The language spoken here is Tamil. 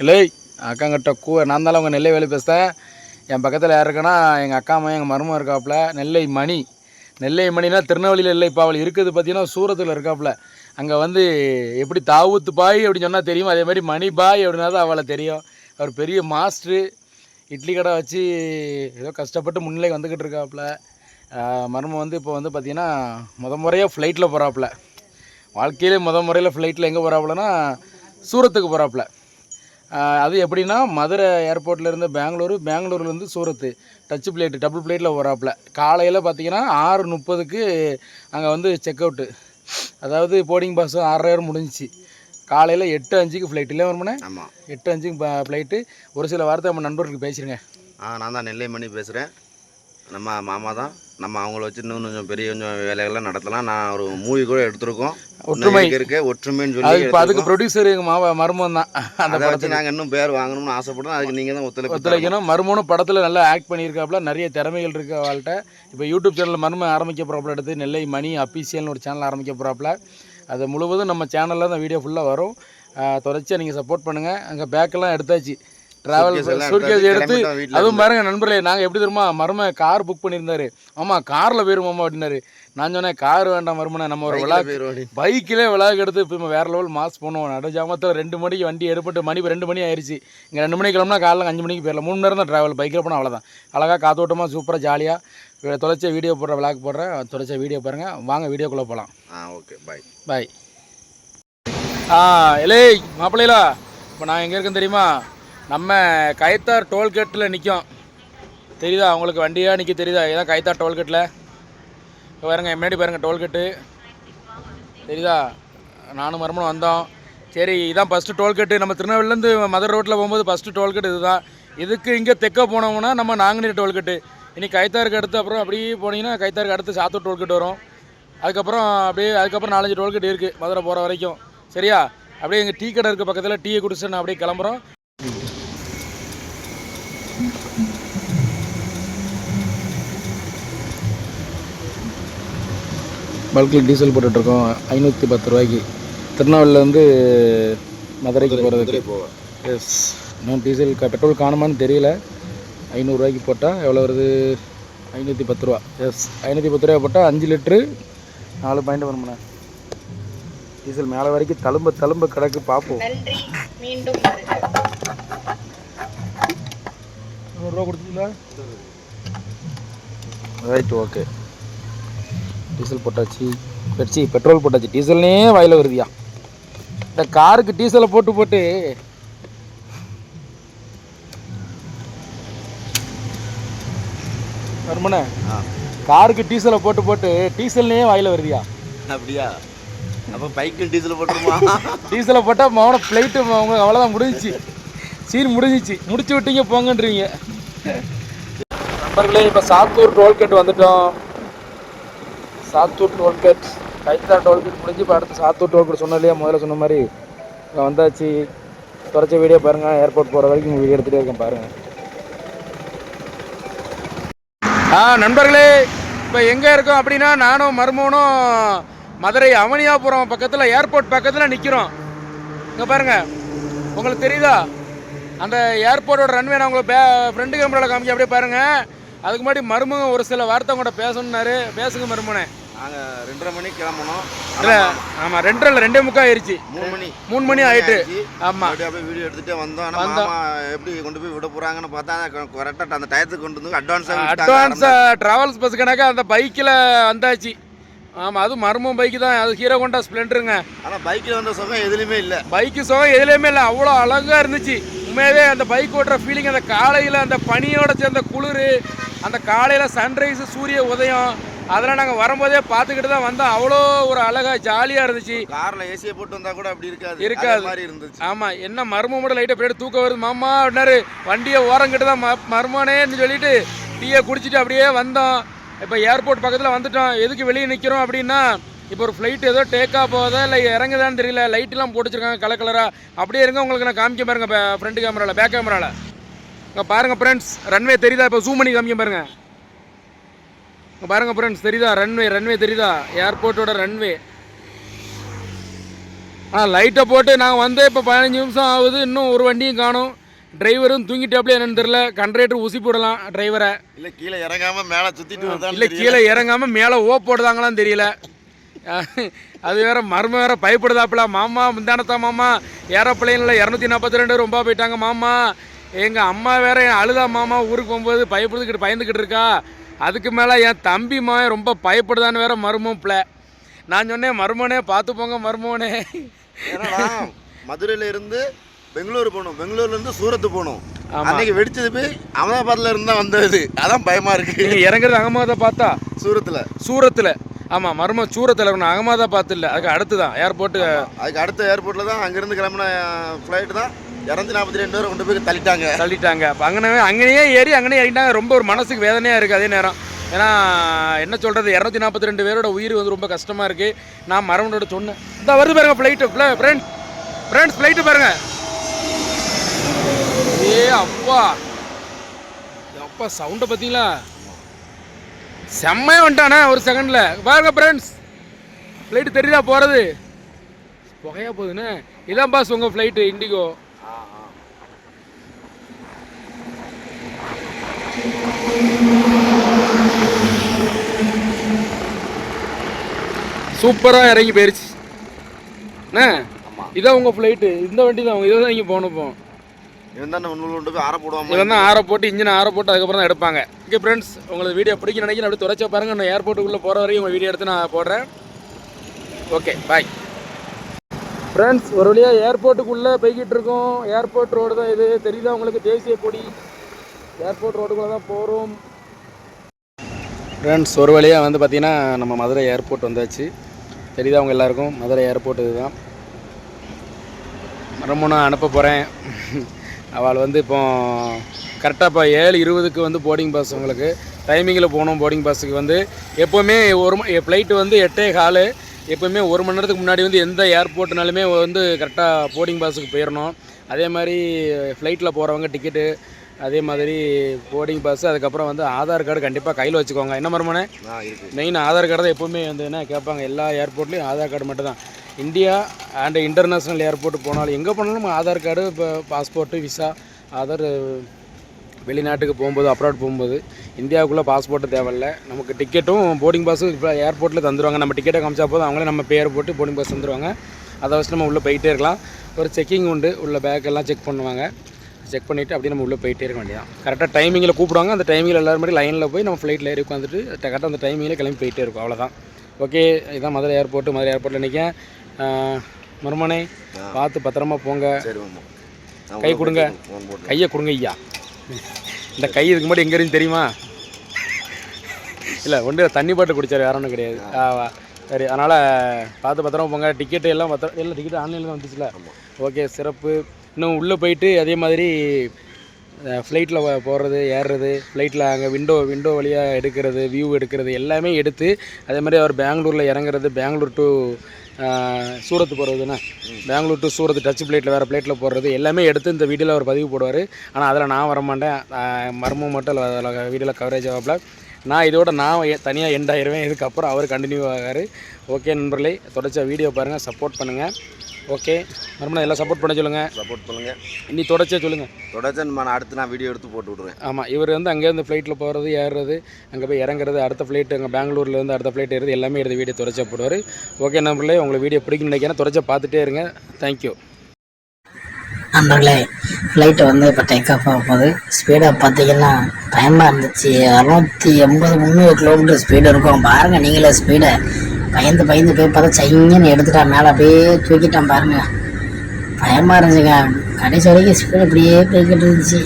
இல்லை அக்காங்கிட்ட கூ நான் தான் அவங்க நெல்லை வேலை பேசுகிறேன் என் பக்கத்தில் யார் இருக்குன்னா எங்கள் அக்கா அம்மா எங்கள் மருமம் இருக்காப்புல நெல்லை மணி. நெல்லை மணினா திருநெல்வேலியில் இல்லை இப்போ அவள் இருக்குது பார்த்தீங்கன்னா சூரத்தில் இருக்காப்புல. அங்கே வந்து எப்படி தாவூத்து பாய் அப்படின்னு சொன்னால் தெரியும். அதே மாதிரி மணி பாய் அப்படின்னா தான் அவளை தெரியும். அவர் பெரிய மாஸ்டரு. இட்லி கடை வச்சு ஏதோ கஷ்டப்பட்டு முன்னிலை வந்துக்கிட்டு இருக்காப்புல. மர்மம் மருமம் வந்து இப்போ வந்து பார்த்தீங்கன்னா முத முறையாக ஃப்ளைட்டில் போகிறாப்புல வாழ்க்கையிலே முத முறையில் ஃப்ளைட்டில் எங்கே போகிறாப்புலன்னா சூரத்துக்கு போகிறாப்புல அது எப்படின்னா மதுரை ஏர்போர்ட்லேருந்து பெங்களூரு பெங்களூர்லேருந்து சூரத்து. டச் பிளேட்டு டபுள் பிளேட்டில் போகிறாப்புல காலையில் பார்த்தீங்கன்னா ஆறு முப்பதுக்கு அங்கே வந்து செக் அவுட்டு அதாவது போர்டிங் பாஸும் ஆறரை முடிஞ்சிச்சு. காலையில் எட்டு அஞ்சுக்கு ஃப்ளைட் இல்லை வருமானே ஆமாம் எட்டு அஞ்சுக்கு ஃப்ளைட்டு ஒரு சில வார்த்தை நம்ம நண்பர்களுக்கு பேசிடுங்க. ஆ நான் தான் நெல்லை மணி பேசுகிறேன் நம்ம மாமா தான். நம்ம அவங்கள வச்சு இன்னும் கொஞ்சம் பெரிய கொஞ்சம் வேலைகள்லாம் நடத்தலாம். நான் ஒரு மூவி கூட எடுத்திருக்கோம். ஒற்றுமை. இருக்கு ஒற்றுமைன்னு சொல்லி இப்போ அதுக்கு ப்ரொடியூசர் எங்கள் மாவ மருமம் தான். அந்த அதை வச்சு நாங்கள் இன்னும் பேர் வாங்கணும்னு ஆசைப்படுறோம். அதுக்கு நீங்கள் தான் ஒத்துழைப்பு தரணும். ஒத்துழைக்கணும். மருமனும் படத்தில் நல்லா ஆக்ட் பண்ணியிருக்காப்புல. நிறைய திறமைகள் இருக்கு அவள்கிட்ட. இப்போ யூடியூப் சேனல் மரும ஆரம்பிக்க போகிறாப்புல எடுத்து நெல்லை மணி அஃபீஷியல்னு ஒரு சேனல் ஆரம்பிக்க போகிறாப்புல அது முழுவதும் நம்ம சேனலில் அந்த வீடியோ ஃபுல்லாக வரும். தொடர்ச்சியாக நீங்கள் சப்போர்ட் பண்ணுங்கள் அங்கே பேக்கெல்லாம் எடுத்தாச்சு. ட்ராவல் சூட்கேஸ் எடுத்து அதுவும் பாருங்க நண்பர்களே நாங்கள் எப்படி தெரியுமா மரும கார் புக் பண்ணியிருந்தாரு. ஆமாம் காரில் போயிருமாம்மா அப்படின்னாரு. நான் சொன்னேன் கார் வேண்டாம் மருமனை நம்ம ஒரு விழா. பைக்கிலே விளாக் எடுத்து இப்போ வேற லெவல் மாஸ் பண்ணுவோம் நடு ஜாமத்தில் ரெண்டு மணிக்கு வண்டி எடுப்பட்டு மணி இப்போ ரெண்டு மணி ஆயிடுச்சு இங்கே ரெண்டு மணிக்கு கிளம்புனா காலைல அஞ்சு மணிக்கு போயிடலாம். மூணு மணி நேரம் தான் ட்ராவல் பைக்கில் போனால் அவ்வளோதான் அழகாக காத்தோட்டமாக சூப்பராக ஜாலியாக தொலைச்ச வீடியோ போடுற விளாக் போடுறேன் தொலைச்ச வீடியோ பாருங்கள் வாங்க வீடியோக்குள்ளே போகலாம் ஆ ஓகே பாய் பாய் ஆ இலே மாப்பிள்ளைகளா இப்போ நான் எங்கே இருக்கேன் தெரியுமா? நம்ம கைத்தார் டோல்கேட்டில் நிற்கும். தெரியுதா? உங்களுக்கு வண்டியாக நிற்க தெரியுதா? இதான் கைத்தார் டோல்கேட்டில். இப்போ பாருங்க முன்னாடி பாருங்கள் டோல்கேட்டு. தெரியுதா? நானும் மறுமணம் வந்தோம். சரி இதான் ஃபஸ்ட்டு டோல்கேட்டு. நம்ம திருநெல்வேலிலேருந்து மதுரை ரோட்டில் போகும்போது ஃபஸ்ட்டு டோல்கேட் இதுதான். இதுக்கு இங்கே தெற்க போனோம்னா நம்ம நாங்குநேரி டோல்கேட்டு. இனி கைத்தாருக்கு அடுத்து அப்புறம் அப்படியே போனீங்கன்னா கைத்தாருக்கு அடுத்து சாத்தூர் டோல்கேட் வரும். அதுக்கப்புறம் அப்படியே அதுக்கப்புறம் நாலஞ்சு டோல்கேட் இருக்குது மதுரை போகிற வரைக்கும். சரியா? அப்படியே எங்கள் டீ கடை இருக்க பக்கத்தில் டீயை குடிச்சு நான் அப்படியே கிளம்புறோம். பல்கில் டீசல் போட்டுட்ருக்கோம். ஐநூற்றி பத்து ரூபாய்க்கு. திருநாவலிலேருந்து மதுரைக்கு போகிறதுக்கு எஸ் இன்னும் டீசல் பெட்ரோல் காணுமான்னு தெரியல. ஐநூறுரூவாய்க்கு போட்டால் எவ்வளோ வருது? ஐநூற்றி பத்து ரூபா. எஸ் ஐநூற்றி பத்து ரூபா போட்டால் அஞ்சு லிட்ரு. நாலு பாயிண்ட் வருமாண்ணே டீசல் மேலே வரைக்கும் தழும்ப தழும்ப கிடக்கு. பார்ப்போம் நன்றி. மீண்டும் நூறுரூவா கொடுத்தீங்களா? ரைட் ஓகே டீசல் போட்டாச்சு. பெட்சி பெட்ரோல் போட்டாச்சு. டீசல்னே வாயில் வருதியா? இந்த காருக்கு டீசலை போட்டு போட்டு. வருமானே காருக்கு டீசலை போட்டு போட்டு டீசல்னே வாயில் வருதியா? அப்படியா? அப்போ பைக்கில் டீசல் போட்டுருமா? டீசலை போட்டால் மவன ஃப்ளைட்டு அவங்க அவ்வளோதான் முடிஞ்சிச்சு. சீன் முடிஞ்சிச்சு. முடிச்சு விட்டீங்க போங்கன்றீங்க. நண்பர்களே இப்போ சாத்தூர் டோல்கேட் வந்துட்டோம். சாத்தூர் டோல்கேட் கைத்தா டோல்கேட் முடிஞ்சு இப்போ அடுத்து சாத்தூர் டோல்கேட் சொன்ன இல்லையா முதல்ல சொன்ன மாதிரி. இங்கே வந்தாச்சு. குறைச்ச வீடியோ பாருங்கள் ஏர்போர்ட் போகிற வரைக்கும் வீடியோ எடுத்துகிட்டே இருக்கேன் பாருங்கள் ஆ நண்பர்களே இப்போ எங்கே இருக்கோம் அப்படின்னா நானும் மருமகனும் மதுரை அவனியாபுரம் பக்கத்தில் ஏர்போர்ட் பக்கத்தில் நிற்கிறோம் இங்கே பாருங்கள் உங்களுக்கு தெரியுதா? அந்த ஏர்போர்ட்டோட ரன்வே நான் உங்களை பே ஃப்ரெண்டு கேமராவில் காமிக்க அப்படியே பாருங்கள் அதுக்கு முன்னாடி மருமகன் ஒரு சில வார்த்தை கூட பேசணுன்னாரு பேசுங்க மருமனை நாங்கள் ரெண்டரை மணிக்கு கிளம்பணும். இல்லை ஆமாம் ரெண்டரை இல்லை ரெண்டே முக்கா ஆயிடுச்சு மூணு மணி. மூணு மணி ஆயிட்டு. ஆமாம் அப்படியே வீடியோ எடுத்துட்டே வந்தோம். ஆனால் மாமா எப்படி கொண்டு போய் விட போறாங்கன்னு பார்த்தா கரெக்டாக அந்த டயத்துக்கு கொண்டு வந்து அட்வான்ஸாக அட்வான்ஸாக ட்ராவல்ஸ் பஸ் கணக்கா அந்த பைக்கில் வந்தாச்சு. ஆமாம் அதுவும் மர்மம் பைக்கு தான். அது ஹீரோ கொண்டா ஸ்ப்ளெண்டருங்க. ஆனால் பைக்கில் வந்த சுகம் எதுலையுமே இல்லை. பைக்கு சுகம் எதுலேயுமே இல்லை. அவ்வளோ அழகாக இருந்துச்சு. உண்மையாகவே அந்த பைக் ஓட்டுற ஃபீலிங் அந்த காலையில் அந்த பனியோட சேர்ந்த குளிர் அந்த காலையில் சன்ரைஸ் சூரிய உதயம் அதெல்லாம் நாங்கள் வரும்போதே பார்த்துக்கிட்டு தான் வந்தோம். அவ்வளோ ஒரு அழகாக ஜாலியாக இருந்துச்சு. கார்ல ஏசியை போட்டு வந்தா கூட அப்படி இருக்காது. இருக்காது. மாதிரி இருந்துச்சு. ஆமாம் என்ன மர்மம் மட்டும் லைட்டாக பின்னாடி தூக்கம் வருது. மாமா அப்படின்னாரு வண்டியை ஓரங்கிட்டு தான் ம மர்மனேன்னு சொல்லிட்டு டீயை குடிச்சிட்டு அப்படியே வந்தோம். இப்போ ஏர்போர்ட் பக்கத்தில் வந்துட்டோம். எதுக்கு வெளியே நிற்கிறோம் அப்படின்னா இப்போ ஒரு ஃப்ளைட் ஏதோ டேக்காக போகுதா இல்லை இறங்குதான்னு தெரியல. லைட்லாம் போட்டு வச்சிருக்காங்க கலர் கலராக அப்படியே இருங்க உங்களுக்கு நான் காமிக்க பாருங்க ஃப்ரண்ட் கேமராவில் பேக் கேமராவில் இங்கே பாருங்கள் ஃப்ரெண்ட்ஸ் ரன்வே தெரியுதா? இப்போ ஜூம் பண்ணி காமிக்க பாருங்க. இங்க பாருங்க ஃப்ரெண்ட்ஸ் தெரியுதா? ரன்வே ரன்வே தெரியுதா? ஏர்போர்ட்டோட ரன்வே ஆ லைட்டை போட்டு நாங்கள் வந்து இப்போ பதினஞ்சு நிமிஷம் ஆகுது. இன்னும் ஒரு வண்டியும் காணும். டிரைவரும் தூங்கிட்டாப்லே என்னன்னு தெரில கண்ட்ரேட்டர் ஊசி போடலாம் டிரைவரை இல்ல கீழே இறங்காம மேல சுத்திட்டு இல்லை கீழே இறங்காமல் மேலே ஓ போடுதாங்களான்னு தெரியல. அது வேற மர்ம வேற பயப்படுதாப்புல. மாமா முந்தானத்தா மாமா ஏரோப்ளைனில் இரநூத்தி நாற்பத்தி ரெண்டு ரொம்ப போயிட்டாங்க மாமா. எங்கள் அம்மா வேற அழுதா மாமா. ஊருக்கு போகும்போது பயப்படுதுக்கிட்டு பயந்துக்கிட்டு இருக்கா. அதுக்கு மேலே என் தம்பி மாவன் ரொம்ப பயப்படுதான்னு வேற மருமம் பிள்ளை. நான் சொன்னேன் மருமனே பார்த்து போங்க மருமோனே. ஏன்னா மதுரையில இருந்து பெங்களூர் போகணும். பெங்களூர்ல இருந்து சூரத் போகணும். அன்னைக்கு வெடிச்சது போய் அகமதாபாத்ல இருந்து வந்தது. அதான் பயமா இருக்கு. இறங்குறது அகமதை பார்த்தா சூரத்துல. சூரத்தில். ஆமாம் மர்ம சூரத்தில் இருக்கணும். அகமதாபாத் இல்லை. அதுக்கு அடுத்து தான் ஏர்போர்ட்டு அதுக்கு அடுத்த ஏர்போர்ட்ல தான் அங்கிருந்து கிளம்பின ஃப்ளைட் தான். இரநூத்தி நாற்பத்தி ரெண்டு பேர் கொண்டு போய் தள்ளிட்டாங்க. தள்ளிட்டாங்க. அப்போ அங்கனவே அங்கேயே ஏறி அங்கனே இறங்கிட்டாங்க. ரொம்ப ஒரு மனசுக்கு வேதனையாக இருக்குது அதே நேரம். ஏன்னா என்ன சொல்கிறது இரநூத்தி நாற்பத்தி ரெண்டு பேரோட உயிர் வந்து ரொம்ப கஷ்டமாக இருக்குது நான் மரவனோட சொன்னேன். இந்த வருது பாருங்க ஃப்ளைட்டு ஃப்ரெண்ட் ஃப்ரெண்ட்ஸ் ஃப்ளைட்டு பாருங்கள் ஏ அப்பா. அப்பா சவுண்டை பார்த்தீங்களா செம்மையாக வந்துட்டானே ஒரு செகண்டில் பாருங்க ஃப்ரெண்ட்ஸ் ஃப்ளைட்டு தெரியுதா போகிறது புகையா போகுதுண்ணே இதான் பாஸ் உங்கள் ஃப்ளைட்டு இண்டிகோ சூப்பராக இறங்கி போயிருச்சு. அண்ணே இதான் உங்கள் ஃப்ளைட்டு இந்த வண்டி தான் இதை தான் போகணும் இப்போ. இவன் தான் கொண்டு போய் ஆற போடுவாங்க இவன் தான் ஆற போட்டு இன்ஜின் ஆற போட்டு அதுக்கப்புறம் தான் எடுப்பாங்க. ஓகே ஃப்ரெண்ட்ஸ் உங்களுக்கு வீடியோ பிடிக்கும் நினைக்கிறேன். அப்படியே துறைச்சா பாருங்க. நான் ஏர்போர்ட்டுக்குள்ளே போகிற உங்கள் வீடியோ எடுத்து நான் போடுறேன். ஓகே பாய் ஃப்ரெண்ட்ஸ் ஒரு வழியாக ஏர்போர்ட்டுக்குள்ளே போய்கிட்டு இருக்கோம். ஏர்போர்ட் ரோடு தான் இது. தெரியுதா உங்களுக்கு? தேசிய கொடி. ஏர்போர்ட் ரோடுக்குள்ளே தான் போகிறோம் ஃப்ரெண்ட்ஸ் ஒரு வழியாக வந்து பார்த்திங்கன்னா நம்ம மதுரை ஏர்போர்ட் வந்தாச்சு. தெரியுதா அவங்க எல்லாருக்கும்? மதுரை ஏர்போர்ட் இதுதான். ரொம்ப நான் அனுப்ப போகிறேன் அவள் வந்து இப்போ கரெக்டாக இப்போ ஏழு இருபதுக்கு வந்து போர்டிங் பாஸ் உங்களுக்கு. டைமிங்கில் போகணும் போர்டிங் பாஸுக்கு வந்து. எப்போவுமே ஒரு ஃப்ளைட்டு வந்து எட்டே காலு. எப்போவுமே ஒரு மணி நேரத்துக்கு முன்னாடி வந்து எந்த ஏர்போர்ட்னாலுமே வந்து கரெக்டாக போர்டிங் பாஸுக்கு போயிடணும் அதே மாதிரி ஃப்ளைட்டில் போகிறவங்க டிக்கெட்டு அதே மாதிரி போர்டிங் பாஸ் அதுக்கப்புறம் வந்து ஆதார் கார்டு கண்டிப்பாக கையில் வச்சுக்கோங்க. என்ன மரமானே? மெயின் ஆதார் கார்டு தான் எப்போவுமே வந்து என்ன கேட்பாங்க எல்லா ஏர்போர்ட்லேயும் ஆதார் கார்டு மட்டும் தான் இந்தியா அண்ட் இன்டர்நேஷ்னல் ஏர்போர்ட் போனாலும் எங்கே போனாலும் நம்ம ஆதார் கார்டு இப்போ பாஸ்போர்ட்டு விசா ஆதார் வெளிநாட்டுக்கு போகும்போது அப்ராட் போகும்போது இந்தியாவுக்குள்ளே பாஸ்போர்ட்டு தேவையில்ல. நமக்கு டிக்கெட்டும் போர்டிங் பாஸும் இப்போ ஏர்போர்ட்டில் தந்துடுவாங்க நம்ம டிக்கெட்டை காமிச்சா போதும் அவங்களே நம்ம பேர் போட்டு போர்டிங் பாஸ் தந்துடுவாங்க அதை வச்சு நம்ம உள்ளே போயிட்டே இருக்கலாம். ஒரு செக்கிங் உண்டு உள்ள பேக் எல்லாம் செக் பண்ணுவாங்க. செக் பண்ணிவிட்டு அப்படியே நம்ம உள்ளே போயிட்டே இருக்க வேண்டியதான் கரெக்டாக டைமிங்கில் கூப்பிடுவாங்க. அந்த டைமிங்கில் எல்லாரும் மாதிரி லைனில் போய் நம்ம ஃப்ளைட்டில் ஏறி உட்காந்துட்டு கரெக்டாக அந்த டைமிங்கில் கிளம்பி போயிட்டே இருக்கும். அவ்வளோதான் ஓகே இதுதான் மதுரை ஏர்போர்ட்டு மதுரை ஏர்போர்ட்டில் நிற்கேன் மருமனை பார்த்து பத்திரமா போங்க. கை கொடுங்க. கையை கொடுங்க ஐயா. இந்த கை இதுக்கு முன்னாடி எங்கே இருந்து தெரியுமா? இல்லை ஒன்று தண்ணி பாட்டு குடிச்சார் வேற ஒன்றும் கிடையாது. சரி அதனால் பார்த்து பத்திரமா போங்க. டிக்கெட்டு எல்லாம் பத்திரம் எல்லாம் டிக்கெட் ஆன்லைனில் தான் வந்துச்சுல. ஓகே சிறப்பு. இன்னும் உள்ளே போயிட்டு அதே மாதிரி ஃப்ளைட்டில் போகிறது ஏறுறது ஃப்ளைட்டில் அங்கே விண்டோ விண்டோ வழியாக எடுக்கிறது வியூ எடுக்கிறது எல்லாமே எடுத்து அதே மாதிரி அவர் பெங்களூரில் இறங்குறது பெங்களூர் டு சூரத் போகிறதுண்ணா பெங்களூர் டு சூரத் டச் பிளேட்டில் வேறு பிளேட்டில் போடுறது எல்லாமே எடுத்து இந்த வீடியோவில் அவர் பதிவு போடுவார். ஆனால் அதில் நான் வரமாட்டேன். மர்மம் மட்டும் அதில் வீடியோவில் கவரேஜ் ஆகப்பில் நான் இதோட நான் தனியாக எண்ட் ஆயிடுவேன் இதுக்கப்புறம் அவர் கண்டினியூ ஆகாரு ஓகே நண்பர்களே தொடர்ச்சியாக வீடியோ பாருங்கள் சப்போர்ட் பண்ணுங்கள் ஓகே. மறுபடியும் எல்லாம் சப்போர்ட் பண்ண சொல்லுங்கள் சப்போர்ட் பண்ணுங்க. இனி தொடர்ச்சியாக சொல்லுங்கள் தொடர்ச்சி நான் அடுத்து நான் வீடியோ எடுத்து போட்டு விட்ருவேன் ஆமாம் இவர் வந்து அங்கேருந்து ஃப்ளைட்டில் போகிறது ஏறுறது அங்கே போய் இறங்குறது அடுத்த ஃப்ளைட்டு அங்கே பெங்களூர்லேருந்து அடுத்த ஃப்ளைட் ஏறுறது எல்லாமே எடுத்து வீடியோ தொடர்ச்சியாக போடுவார். ஓகே நம்பர்களே உங்களுக்கு வீடியோ பிடிக்கும்னு நினைக்கிறேன். தொடர்ச்சியாக பார்த்துட்டே இருங்க. தேங்க்யூ நண்பர்களே ஃப்ளைட்டு வந்து இப்போ டேக் ஆஃப் ஆக போகுது. ஸ்பீடாக பார்த்தீங்கன்னா பயமாக இருந்துச்சு. அறுநூத்தி எண்பது முந்நூறு கிலோமீட்டர் ஸ்பீடு இருக்கும். பாருங்கள் நீங்களே ஸ்பீடை பயந்து பயந்து போய் பார்த்தா சைங்கன்னு எடுத்துட்டான் மேலே அப்படியே தூக்கிட்டான் பாருங்க. பயமாக இருந்துச்சுங்க கடைசி வரைக்கும் ஸ்பீடு அப்படியே போய்கிட்டு இருந்துச்சு.